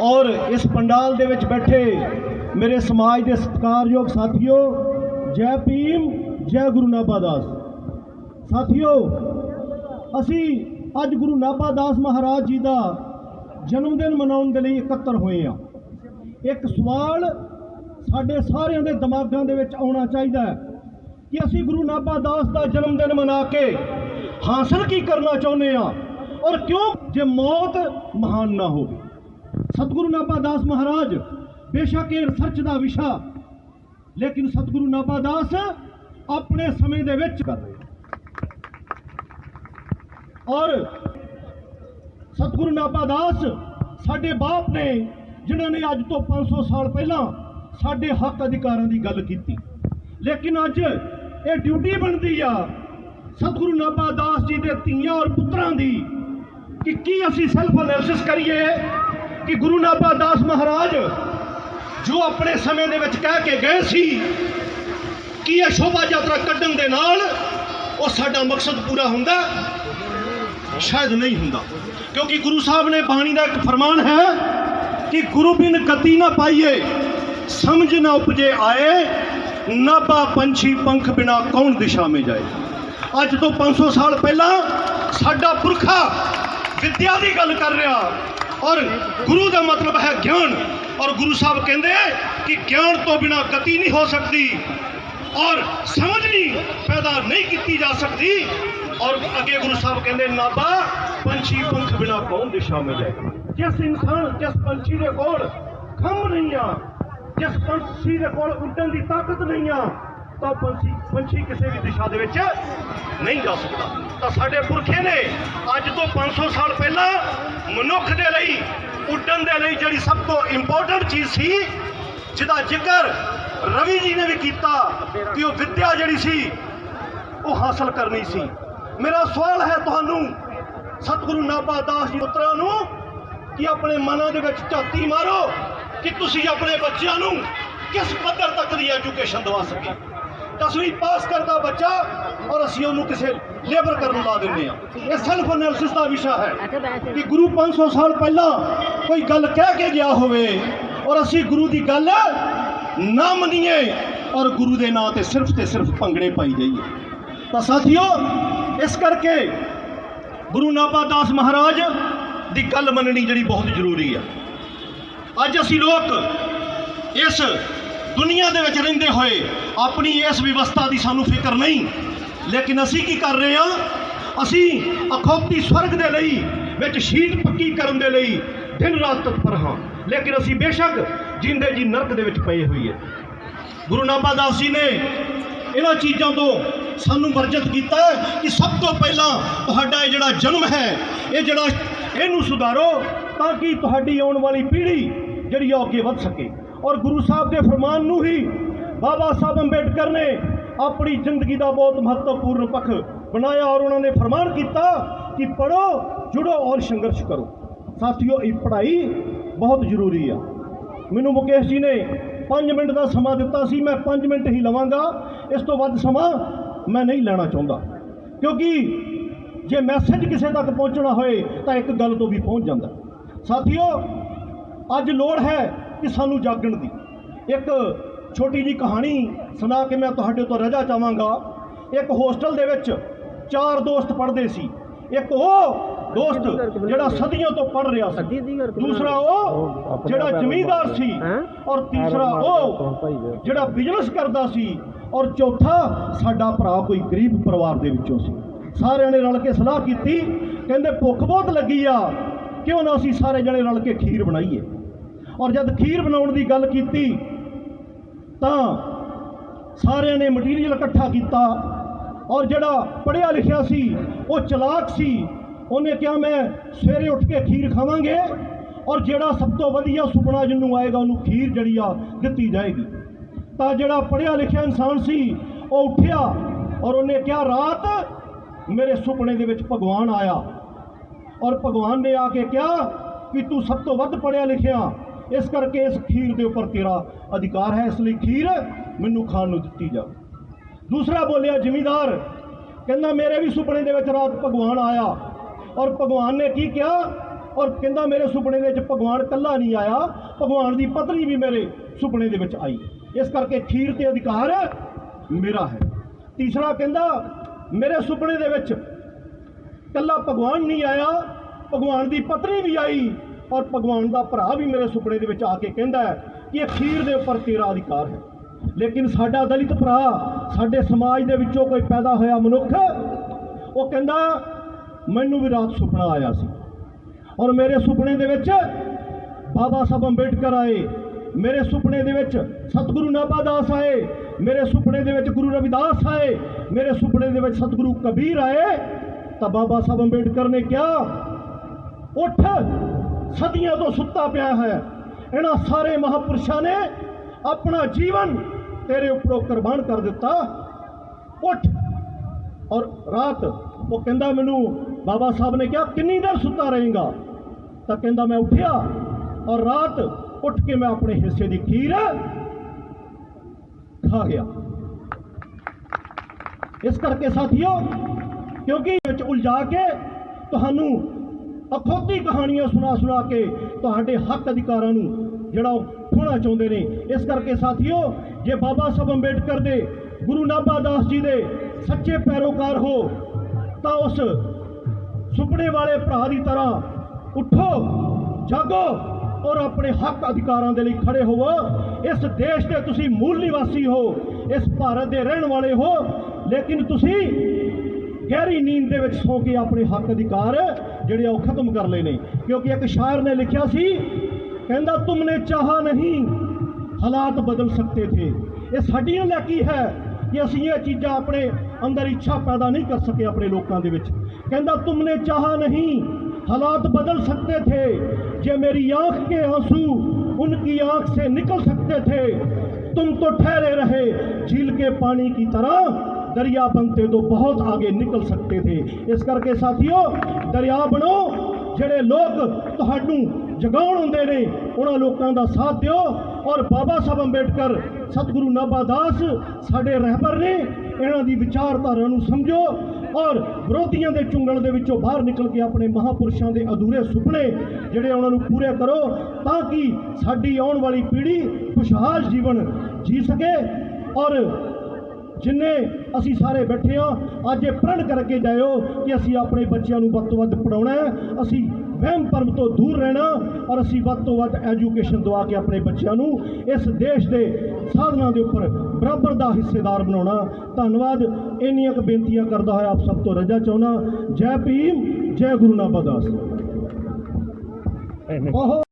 ਔਰ ਇਸ ਪੰਡਾਲ ਦੇ ਵਿੱਚ ਬੈਠੇ ਮੇਰੇ ਸਮਾਜ ਦੇ ਸਤਿਕਾਰਯੋਗ ਸਾਥੀਓ, ਜੈ ਭੀਮ, ਜੈ ਗੁਰੂ ਨਾਭਾ ਦਾਸ। ਸਾਥੀਓ, ਅਸੀਂ ਅੱਜ ਗੁਰੂ ਨਾਭਾ ਦਾਸ ਮਹਾਰਾਜ ਜੀ ਦਾ ਜਨਮ ਦਿਨ ਮਨਾਉਣ ਦੇ ਲਈ ਇਕੱਤਰ ਹੋਏ ਹਾਂ। ਇੱਕ ਸਵਾਲ ਸਾਡੇ ਸਾਰਿਆਂ ਦੇ ਦਿਮਾਗਾਂ ਦੇ ਵਿੱਚ ਆਉਣਾ ਚਾਹੀਦਾ ਹੈ ਕਿ ਅਸੀਂ ਗੁਰੂ ਨਾਭਾ ਦਾਸ ਦਾ ਜਨਮ ਦਿਨ ਮਨਾ ਕੇ ਹਾਸਲ ਕੀ ਕਰਨਾ ਚਾਹੁੰਦੇ ਹਾਂ ਔਰ ਕਿਉਂ ਜੇ ਮੌਤ ਮਹਾਨ ਨਾ ਹੋਵੇ। ਸਤਿਗੁਰੂ ਨਾਭਾ ਦਾਸ ਮਹਾਰਾਜ, ਬੇਸ਼ੱਕ ਇਹ ਰਿਸਰਚ ਦਾ ਵਿਸ਼ਾ, ਲੇਕਿਨ ਸਤਿਗੁਰੂ ਨਾਭਾ ਦਾਸ ਆਪਣੇ ਸਮੇਂ ਦੇ ਵਿੱਚ ਕਰ ਰਹੇ ਔਰ ਸਤਿਗੁਰੂ ਨਾਭਾ ਦਾਸ ਸਾਡੇ ਬਾਪ ਨੇ, ਜਿਨ੍ਹਾਂ ਨੇ ਅੱਜ ਤੋਂ 500 ਸਾਲ ਪਹਿਲਾਂ ਸਾਡੇ ਹੱਕ ਅਧਿਕਾਰਾਂ ਦੀ ਗੱਲ ਕੀਤੀ। ਲੇਕਿਨ ਅੱਜ ਇਹ ਡਿਊਟੀ ਬਣਦੀ ਆ ਸਤਿਗੁਰੂ ਨਾਭਾ ਦਾਸ ਜੀ ਦੇ ਧੀਆਂ ਔਰ ਪੁੱਤਰਾਂ ਦੀ ਕਿ ਕੀ ਅਸੀਂ ਸੈਲਫ ਐਨਾਲਿਸਿਸ ਕਰੀਏ? ਕਿ ਗੁਰੂ ਨਾਭਾ ਦਾਸ ਮਹਾਰਾਜ ਜੋ ਆਪਣੇ ਸਮੇਂ ਦੇ ਵਿੱਚ ਕਹਿ ਕੇ ਗਏ ਸੀ ਕਿ ਇਹ ਸ਼ੋਭਾ ਯਾਤਰਾ ਕੱਢਣ ਦੇ ਨਾਲ ਉਹ ਸਾਡਾ ਮਕਸਦ ਪੂਰਾ ਹੁੰਦਾ, ਸ਼ਾਇਦ ਨਹੀਂ ਹੁੰਦਾ। ਕਿਉਂਕਿ ਗੁਰੂ ਸਾਹਿਬ ਨੇ ਬਾਣੀ ਦਾ ਇੱਕ ਫਰਮਾਨ ਹੈ ਕਿ ਗੁਰੂ ਬਿਨ ਗਤੀ ਨਾ ਪਾਈਏ, ਸਮਝ ਨਾ ਉਪਜੇ ਆਏ, ਨਾਭਾ ਪੰਛੀ ਪੰਖ ਬਿਨਾ ਕੌਣ ਦਿਸ਼ਾ ਮੇ ਜਾਏ। ਅੱਜ ਤੋਂ 500 ਸਾਲ ਪਹਿਲਾਂ ਸਾਡਾ ਪੁਰਖਾ ਵਿਦਿਆ ਦੀ ਗੱਲ ਕਰ ਰਿਹਾ। ਔਰ ਗੁਰੂ ਦਾ ਮਤਲਬ ਹੈ ਗਿਆਨ। ਔਰ ਗੁਰੂ ਸਾਹਿਬ ਕਹਿੰਦੇ ਕਿ ਗਿਆਨ ਤੋਂ ਬਿਨਾ ਗਤੀ ਨਹੀਂ ਹੋ ਸਕਦੀ ਔਰ ਸਮਝ ਨਹੀਂ, ਪੈਦਾ ਨਹੀਂ ਕੀਤੀ ਜਾ ਸਕਦੀ। ਔਰ ਅੱਗੇ ਗੁਰੂ ਸਾਹਿਬ ਕਹਿੰਦੇ, ਨਾਭਾ, ਪੰਛੀ ਪੰਖ ਬਿਨਾ ਕੌਣ ਦਿਸ਼ਾ ਮੇ ਜਾਏ? ਜਿਸ ਇਨਸਾਨ, ਜਿਸ ਪੰਛੀ ਦੇ ਕੋਲ ਖੰਭ ਨਹੀਂ ਆ, ਜਿਸ ਪੰਛੀ ਦੇ ਕੋਲ ਉੱਡਣ ਦੀ ਤਾਕਤ ਨਹੀਂ ਆ ਤਾਂ ਪੰਛੀ ਪੰਛੀ ਕਿਸੇ ਵੀ ਦਿਸ਼ਾ ਦੇ ਵਿੱਚ ਨਹੀਂ ਜਾ ਸਕਦਾ। ਤਾਂ ਸਾਡੇ ਪੁਰਖੇ ਨੇ ਅੱਜ ਤੋਂ 500 ਸਾਲ ਪਹਿਲਾਂ ਮਨੁੱਖ ਦੇ ਲਈ, ਉੱਡਣ ਦੇ ਲਈ ਜਿਹੜੀ ਸਭ ਤੋਂ ਇੰਪੋਰਟੈਂਟ ਚੀਜ਼ ਸੀ, ਜਿਹਦਾ ਜ਼ਿਕਰ ਰਵੀ ਜੀ ਨੇ ਵੀ ਕੀਤਾ ਕਿ ਉਹ ਵਿੱਦਿਆ ਜਿਹੜੀ ਸੀ, ਉਹ ਹਾਸਲ ਕਰਨੀ ਸੀ। ਮੇਰਾ ਸਵਾਲ ਹੈ ਤੁਹਾਨੂੰ, ਸਤਿਗੁਰੂ ਨਾਭਾ ਦਾਸ ਜੀ ਪੁੱਤਰਾਂ ਨੂੰ, ਕਿ ਆਪਣੇ ਮਨਾਂ ਦੇ ਵਿੱਚ ਝਾਤੀ ਮਾਰੋ ਕਿ ਤੁਸੀਂ ਆਪਣੇ ਬੱਚਿਆਂ ਨੂੰ ਕਿਸ ਪੱਧਰ ਤੱਕ ਦੀ ਐਜੂਕੇਸ਼ਨ ਦਵਾ ਸਕੇ ਦਸਵੀਂ ਪਾਸ ਕਰਦਾ ਬੱਚਾ ਔਰ ਅਸੀਂ ਉਹਨੂੰ ਕਿਸੇ ਲੇਬਰ ਕਰਨ ਲਾ ਦਿੰਦੇ ਆ ਇਹ ਸੈਲਫ ਐਨਾਲਿਸਿਸ ਦਾ ਵਿਸ਼ਾ ਹੈ ਕਿ ਗੁਰੂ 500 ਸਾਲ ਪਹਿਲਾਂ ਕੋਈ ਗੱਲ ਕਹਿ ਕੇ ਗਿਆ ਹੋਵੇ ਔਰ ਅਸੀਂ ਗੁਰੂ ਦੀ ਗੱਲ ਨਾ ਮੰਨੀਏ ਔਰ ਗੁਰੂ ਦੇ ਨਾਂ ਤੇ ਸਿਰਫ ਤੇ ਸਿਰਫ ਭੰਗੜੇ ਪਾਈ ਜਾਈਏ। ਤਾਂ ਸਾਥੀਓ, ਇਸ ਕਰਕੇ ਗੁਰੂ ਨਾਭਾ ਦਾਸ ਮਹਾਰਾਜ ਦੀ ਗੱਲ ਮੰਨਣੀ ਜਿਹੜੀ ਬਹੁਤ ਜ਼ਰੂਰੀ ਆ ਅੱਜ ਅਸੀਂ ਲੋਕ ਇਸ ਦੁਨੀਆ ਦੇ ਵਿੱਚ ਰਹਿੰਦੇ ਹੋਏ ਆਪਣੀ ਇਸ ਵਿਵਸਥਾ ਦੀ ਸਾਨੂੰ ਫਿਕਰ ਨਹੀਂ। ਲੇਕਿਨ ਅਸੀਂ ਕੀ ਕਰ ਰਹੇ ਹਾਂ? ਅਸੀਂ ਅਖੌਤੀ ਸਵਰਗ ਦੇ ਲਈ ਵਿੱਚ ਸ਼ੀਟ ਪੱਕੀ ਕਰਨ ਦੇ ਲਈ ਦਿਨ ਰਾਤ ਤਤਪਰ ਹਾਂ। ਲੇਕਿਨ ਅਸੀਂ ਬੇਸ਼ੱਕ ਜਿੰਦੇ ਜੀ ਨਰਕ ਦੇ ਵਿੱਚ ਪਏ ਹੋਈਏ। ਗੁਰੂ ਨਾਨਕ ਦਾਸ ਜੀ ਨੇ ਇਹਨਾਂ ਚੀਜ਼ਾਂ ਤੋਂ ਸਾਨੂੰ ਵਰਜਿਤ ਕੀਤਾ ਕਿ ਸਭ ਤੋਂ ਪਹਿਲਾਂ ਤੁਹਾਡਾ ਇਹ ਜਿਹੜਾ ਜਨਮ ਹੈ, ਇਹ ਜਿਹੜਾ ਇਹਨੂੰ ਸੁਧਾਰੋ ਤਾਂ ਕਿ ਤੁਹਾਡੀ ਆਉਣ ਵਾਲੀ ਪੀੜ੍ਹੀ ਜਿਹੜੀ ਆ ਉਹ ਅੱਗੇ ਵੱਧ ਸਕੇ। ਔਰ ਗੁਰੂ ਸਾਹਿਬ ਦੇ ਫਰਮਾਨ ਨੂੰ ਹੀ ਬਾਬਾ ਸਾਹਿਬ ਅੰਬੇਡਕਰ ਨੇ ਆਪਣੀ ਜ਼ਿੰਦਗੀ ਦਾ ਬਹੁਤ ਮਹੱਤਵਪੂਰਨ ਪੱਖ ਬਣਾਇਆ ਔਰ ਉਹਨਾਂ ਨੇ ਫਰਮਾਨ ਕੀਤਾ ਕਿ ਪੜੋ ਜੁੜੋ ਔਰ ਸੰਘਰਸ਼ ਕਰੋ। ਸਾਥੀਓ, ਇਹ ਪੜ੍ਹਾਈ ਬਹੁਤ ਜ਼ਰੂਰੀ ਆ। ਮੈਨੂੰ ਮੁਕੇਸ਼ ਜੀ ਨੇ 5 ਮਿੰਟ ਦਾ ਸਮਾਂ ਦਿੱਤਾ ਸੀ, ਮੈਂ 5 ਮਿੰਟ ਹੀ ਲਵਾਂਗਾ। ਇਸ ਤੋਂ ਵੱਧ ਸਮਾਂ ਮੈਂ ਨਹੀਂ ਲੈਣਾ ਚਾਹੁੰਦਾ। ਕਿਉਂਕਿ ਜੇ ਮੈਸੇਜ ਕਿਸੇ ਤੱਕ ਪਹੁੰਚਣਾ ਹੋਏ ਤਾਂ ਇੱਕ ਗੱਲ ਤੋਂ ਵੀ ਪਹੁੰਚ ਜਾਂਦਾ। ਸਾਥੀਓ, ਅੱਜ ਲੋੜ ਹੈ ਕਿ ਸਾਨੂੰ ਜਾਗਣ ਦੀ। ਇੱਕ ਛੋਟੀ ਜੀ ਕਹਾਣੀ ਸੁਣਾ ਕੇ ਮੈਂ ਤੁਹਾਡੇ ਤੋਂ ਰਜਾ ਚਾਹਾਂਗਾ। ਇੱਕ ਹੋਸਟਲ ਦੇ ਵਿੱਚ ਚਾਰ ਦੋਸਤ ਪੜ੍ਹਦੇ ਸੀ। ਇੱਕ ਉਹ ਦੋਸਤ ਜਿਹੜਾ ਸਦੀਆਂ ਤੋਂ ਪੜ੍ਹ ਰਿਹਾ ਸੀ। ਦੂਸਰਾ ਉਹ ਜਿਹੜਾ ਜ਼ਮੀਂਦਾਰ ਸੀ। ਔਰ ਤੀਸਰਾ ਉਹ ਜਿਹੜਾ ਬਿਜ਼ਨਸ ਕਰਦਾ ਸੀ। ਔਰ ਚੌਥਾ ਸਾਡਾ ਭਰਾ ਕੋਈ ਗਰੀਬ ਪਰਿਵਾਰ ਦੇ ਵਿੱਚੋਂ ਸੀ। ਸਾਰਿਆਂ ਨੇ ਰਲ ਕੇ ਸਲਾਹ ਕੀਤੀ। ਕਹਿੰਦੇ ਭੁੱਖ ਬਹੁਤ ਲੱਗੀ ਆ। ਕਿਉਂ ਨਾ ਅਸੀਂ ਸਾਰੇ ਜਣੇ ਰਲ ਕੇ ਖੀਰ ਬਣਾਈਏ। ਔਰ ਜਦ ਖੀਰ ਬਣਾਉਣ ਦੀ ਗੱਲ ਕੀਤੀ, ਤਾਂ ਸਾਰਿਆਂ ਨੇ ਮਟੀਰੀਅਲ ਇਕੱਠਾ ਕੀਤਾ ਔਰ ਜਿਹੜਾ ਪੜ੍ਹਿਆ ਲਿਖਿਆ ਸੀ, ਉਹ ਚਲਾਕ ਸੀ। ਉਹਨੇ ਕਿਹਾ, ਮੈਂ ਸਵੇਰੇ ਉੱਠ ਕੇ ਖੀਰ ਖਾਵਾਂਗੇ ਔਰ ਜਿਹੜਾ ਸਭ ਤੋਂ ਵਧੀਆ ਸੁਪਨਾ ਜਿਹਨੂੰ ਆਏਗਾ, ਉਹਨੂੰ ਖੀਰ ਜਿਹੜੀ ਆ ਦਿੱਤੀ ਜਾਏਗੀ। ਤਾਂ ਜਿਹੜਾ ਪੜ੍ਹਿਆ ਲਿਖਿਆ ਇਨਸਾਨ ਸੀ, ਉਹ ਉੱਠਿਆ ਔਰ ਉਹਨੇ ਕਿਹਾ, ਰਾਤ ਮੇਰੇ ਸੁਪਨੇ ਦੇ ਵਿੱਚ ਭਗਵਾਨ ਆਇਆ। ਔਰ ਭਗਵਾਨ ਨੇ ਆ ਕੇ ਕਿਹਾ ਕਿ ਤੂੰ ਸਭ ਤੋਂ ਵੱਧ ਪੜ੍ਹਿਆ ਲਿਖਿਆ ਇਸ ਕਰਕੇ ਇਸ ਖੀਰ ਦੇ ਉੱਪਰ ਤੇਰਾ ਅਧਿਕਾਰ ਹੈ, ਇਸ ਲਈ ਖੀਰ ਮੈਨੂੰ ਖਾਣ ਨੂੰ ਦਿੱਤੀ ਜਾ। ਦੂਸਰਾ ਬੋਲਿਆ, ਜ਼ਿਮੀਦਾਰ, ਕਹਿੰਦਾ ਮੇਰੇ ਵੀ ਸੁਪਨੇ ਦੇ ਵਿੱਚ ਰਾਤ ਭਗਵਾਨ ਆਇਆ ਔਰ ਭਗਵਾਨ ਨੇ ਕੀ ਕਿਹਾ? ਔਰ ਕਹਿੰਦਾ ਮੇਰੇ ਸੁਪਨੇ ਦੇ ਵਿੱਚ ਭਗਵਾਨ ਇਕੱਲਾ ਨਹੀਂ ਆਇਆ, ਭਗਵਾਨ ਦੀ ਪਤਨੀ ਵੀ ਮੇਰੇ ਸੁਪਨੇ ਦੇ ਵਿੱਚ ਆਈ। ਇਸ ਕਰਕੇ ਖੀਰ ਤੇ ਅਧਿਕਾਰ ਮੇਰਾ ਹੈ। ਤੀਸਰਾ ਕਹਿੰਦਾ, ਮੇਰੇ ਸੁਪਨੇ ਦੇ ਵਿੱਚ ਇਕੱਲਾ ਭਗਵਾਨ ਨਹੀਂ ਆਇਆ, ਭਗਵਾਨ ਦੀ ਪਤਨੀ ਵੀ ਆਈ ਔਰ ਭਗਵਾਨ ਦਾ ਭਰਾ ਵੀ ਮੇਰੇ ਸੁਪਨੇ ਦੇ ਵਿੱਚ ਆ ਕੇ ਕਹਿੰਦਾ ਹੈ ਕਿ ਇਹ ਖੀਰ ਦੇ ਉੱਪਰ ਤੇਰਾ ਅਧਿਕਾਰ ਹੈ। ਲੇਕਿਨ ਸਾਡਾ ਦਲਿਤ ਭਰਾ, ਸਾਡੇ ਸਮਾਜ ਦੇ ਵਿੱਚੋਂ ਕੋਈ ਪੈਦਾ ਹੋਇਆ ਮਨੁੱਖ, ਉਹ ਕਹਿੰਦਾ, ਮੈਨੂੰ ਵੀ ਰਾਤ ਸੁਪਨਾ ਆਇਆ ਸੀ। ਔਰ ਮੇਰੇ ਸੁਪਨੇ ਦੇ ਵਿੱਚ ਬਾਬਾ ਸਾਹਿਬ ਅੰਬੇਡਕਰ ਆਏ। ਮੇਰੇ ਸੁਪਨੇ ਦੇ ਵਿੱਚ ਸਤਿਗੁਰੂ ਨਾਭਾ ਦਾਸ ਆਏ। ਮੇਰੇ ਸੁਪਨੇ ਦੇ ਵਿੱਚ ਗੁਰੂ ਰਵਿਦਾਸ ਆਏ। ਮੇਰੇ ਸੁਪਨੇ ਦੇ ਵਿੱਚ ਸਤਿਗੁਰੂ ਕਬੀਰ ਆਏ। ਤਾਂ ਬਾਬਾ ਸਾਹਿਬ ਅੰਬੇਡਕਰ ਨੇ ਕਿਹਾ, ਉੱਠ ਸਦੀਆਂ ਤੋਂ ਸੁੱਤਾ ਪਿਆ ਹੈ। ਇਹਨਾਂ ਸਾਰੇ ਮਹਾਪੁਰਸ਼ਾਂ ਨੇ ਆਪਣਾ ਜੀਵਨ ਤੇਰੇ ਉੱਪਰੋਂ ਕੁਰਬਾਨ ਕਰ ਦਿੱਤਾ। ਉੱਠ ਔਰ ਰਾਤ, ਉਹ ਕਹਿੰਦਾ ਮੈਨੂੰ, ਬਾਬਾ ਸਾਹਿਬ ਨੇ ਕਿਹਾ, ਕਿੰਨੀ ਦੇਰ ਸੁੱਤਾ ਰਹੇਗਾ? ਤਾਂ ਕਹਿੰਦਾ, ਮੈਂ ਉੱਠਿਆ ਔਰ ਰਾਤ ਉੱਠ ਕੇ ਮੈਂ ਆਪਣੇ ਹਿੱਸੇ ਦੀ ਖੀਰ ਖਾ ਗਿਆ। ਇਸ ਕਰਕੇ ਸਾਥੀਓ, ਕਿਉਂਕਿ ਵਿੱਚ ਉਲਝਾ ਕੇ ਤੁਹਾਨੂੰ ਅਖੌਤੀ ਕਹਾਣੀਆਂ ਸੁਣਾ ਸੁਣਾ ਕੇ ਤੁਹਾਡੇ ਹੱਕ ਅਧਿਕਾਰਾਂ ਨੂੰ ਜਿਹੜਾ ਉਹ ਖੋਣਾ ਚਾਹੁੰਦੇ ਨੇ। ਇਸ ਕਰਕੇ ਸਾਥੀਓ, ਜੇ ਬਾਬਾ ਸਾਹਿਬ ਅੰਬੇਡਕਰ ਦੇ, ਗੁਰੂ ਨਾਭਾ ਦਾਸ ਜੀ ਦੇ ਸੱਚੇ ਪੈਰੋਕਾਰ ਹੋ, ਤਾਂ ਉਸ ਸੁਪਨੇ ਵਾਲੇ ਭਰਾ ਦੀ ਤਰ੍ਹਾਂ ਉੱਠੋ, ਜਾਗੋ ਔਰ ਆਪਣੇ ਹੱਕ ਅਧਿਕਾਰਾਂ ਦੇ ਲਈ ਖੜੇ ਹੋਵੋ। ਇਸ ਦੇਸ਼ ਦੇ ਤੁਸੀਂ ਮੂਲ ਨਿਵਾਸੀ ਹੋ, ਇਸ ਭਾਰਤ ਦੇ ਰਹਿਣ ਵਾਲੇ ਹੋ, ਲੇਕਿਨ ਤੁਸੀਂ ਗਹਿਰੀ ਨੀਂਦ ਦੇ ਵਿੱਚ ਸੌ ਕੇ ਆਪਣੇ ਹੱਕ ਅਧਿਕਾਰ ਜਿਹੜੇ ਉਹ ਖਤਮ ਕਰ ਲਏ ਨੇ। ਕਿਉਂਕਿ ਇੱਕ ਸ਼ਾਇਰ ਨੇ ਲਿਖਿਆ ਸੀ, ਕਹਿੰਦਾ, ਤੁਮਨੇ ਚਾਹਾ ਨਹੀਂ, ਹਾਲਾਤ ਬਦਲ ਸਕਤੇ ਥੇ। ਇਹ ਸਾਡੀਆਂ ਲਾਕੀ ਹੈ ਕਿ ਅਸੀਂ ਇਹ ਚੀਜ਼ਾਂ ਆਪਣੇ ਅੰਦਰ ਇੱਛਾ ਪੈਦਾ ਨਹੀਂ ਕਰ ਸਕੇ ਆਪਣੇ ਲੋਕਾਂ ਦੇ ਵਿੱਚ। ਕਹਿੰਦਾ, ਤੁਮਨੇ ਚਾਹਾ ਨਹੀਂ, ਹਾਲਾਤ ਬਦਲ ਸਕਤੇ ਥੇ। ਜੇ ਮੇਰੀ ਆਂਖ ਕੇ ਆਂਸੂ उनकी आँख से निकल सकते थे। तुम तो ठहरे रहे। झील के पानी की तरह दरिया बनते तो बहुत आगे निकल सकते थे। इस करके साथियों, दरिया बनो ਜਿਹੜੇ ਲੋਕ ਤੁਹਾਨੂੰ ਜਗਾਉਣ ਹੁੰਦੇ ਨੇ, ਉਹਨਾਂ ਲੋਕਾਂ ਦਾ ਸਾਥ ਦਿਓ ਔਰ ਬਾਬਾ ਸਾਹਿਬ ਅੰਬੇਡਕਰ, ਸਤਿਗੁਰੂ ਨਾਭਾ ਦਾਸ ਸਾਡੇ ਰਹਿਬਰ ਨੇ, ਇਹਨਾਂ ਦੀ ਵਿਚਾਰਧਾਰਾ ਨੂੰ ਸਮਝੋ ਔਰ ਵਿਰੋਧੀਆਂ ਦੇ ਚੁੰਗਲ ਦੇ ਵਿੱਚੋਂ ਬਾਹਰ ਨਿਕਲ ਕੇ ਆਪਣੇ ਮਹਾਪੁਰਸ਼ਾਂ ਦੇ ਅਧੂਰੇ ਸੁਪਨੇ ਜਿਹੜੇ ਉਹਨਾਂ ਨੂੰ ਪੂਰੇ ਕਰੋ ਤਾਂ ਕਿ ਸਾਡੀ ਆਉਣ ਵਾਲੀ ਪੀੜ੍ਹੀ ਖੁਸ਼ਹਾਲ ਜੀਵਨ ਜੀ ਸਕੇ ਔਰ ਜਿੰਨੇ ਅਸੀਂ ਸਾਰੇ ਬੈਠੇ ਹਾਂ, ਅੱਜ ਇਹ ਪ੍ਰਣ ਕਰਕੇ ਜਾਇਓ ਕਿ ਅਸੀਂ ਆਪਣੇ ਬੱਚਿਆਂ ਨੂੰ ਵੱਧ ਤੋਂ ਵੱਧ ਪੜਾਉਣਾ ਅਸੀਂ ਵਹਿਮ ਭਰਮ ਤੋਂ ਦੂਰ ਰਹਿਣਾ ਔਰ ਅਸੀਂ ਵੱਧ ਤੋਂ ਵੱਧ ਐਜੂਕੇਸ਼ਨ ਦਵਾ ਕੇ ਆਪਣੇ ਬੱਚਿਆਂ ਨੂੰ ਇਸ ਦੇਸ਼ ਦੇ ਸਾਧਨਾਂ ਦੇ ਉੱਪਰ ਬਰਾਬਰ ਦਾ ਹਿੱਸੇਦਾਰ ਬਣਾਉਣਾ। ਧੰਨਵਾਦ। ਇੰਨੀਆਂ ਕੁ ਬੇਨਤੀਆਂ ਕਰਦਾ ਹੋਇਆ ਆਪ ਸਭ ਤੋਂ ਰਜਾ ਚਾਹੁੰਦਾ। ਜੈ ਭੀਮ, ਜੈ ਗੁਰੂ ਨਾਨਕ ਦਾਸ ਬਹੁਤ